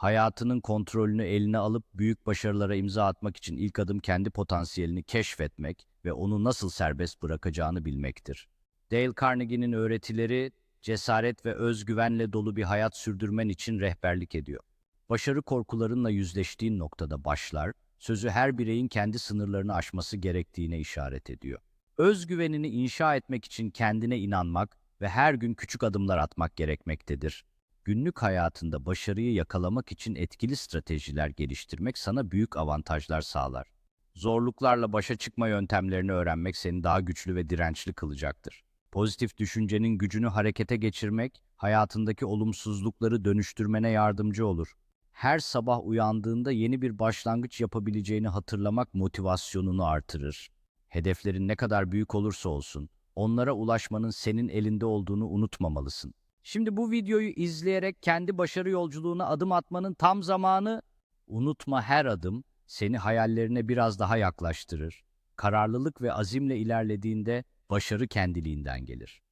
Hayatının kontrolünü eline alıp büyük başarılara imza atmak için ilk adım kendi potansiyelini keşfetmek ve onu nasıl serbest bırakacağını bilmektir. Dale Carnegie'nin öğretileri cesaret ve özgüvenle dolu bir hayat sürdürmen için rehberlik ediyor. Başarı korkularınla yüzleştiğin noktada başlar, sözü her bireyin kendi sınırlarını aşması gerektiğine işaret ediyor. Özgüvenini inşa etmek için kendine inanmak ve her gün küçük adımlar atmak gerekmektedir. Günlük hayatında başarıyı yakalamak için etkili stratejiler geliştirmek sana büyük avantajlar sağlar. Zorluklarla başa çıkma yöntemlerini öğrenmek seni daha güçlü ve dirençli kılacaktır. Pozitif düşüncenin gücünü harekete geçirmek, hayatındaki olumsuzlukları dönüştürmene yardımcı olur. Her sabah uyandığında yeni bir başlangıç yapabileceğini hatırlamak motivasyonunu artırır. Hedeflerin ne kadar büyük olursa olsun, onlara ulaşmanın senin elinde olduğunu unutmamalısın. Şimdi bu videoyu izleyerek kendi başarı yolculuğuna adım atmanın tam zamanı. Unutma her adım seni hayallerine biraz daha yaklaştırır. Kararlılık ve azimle ilerlediğinde başarı kendiliğinden gelir.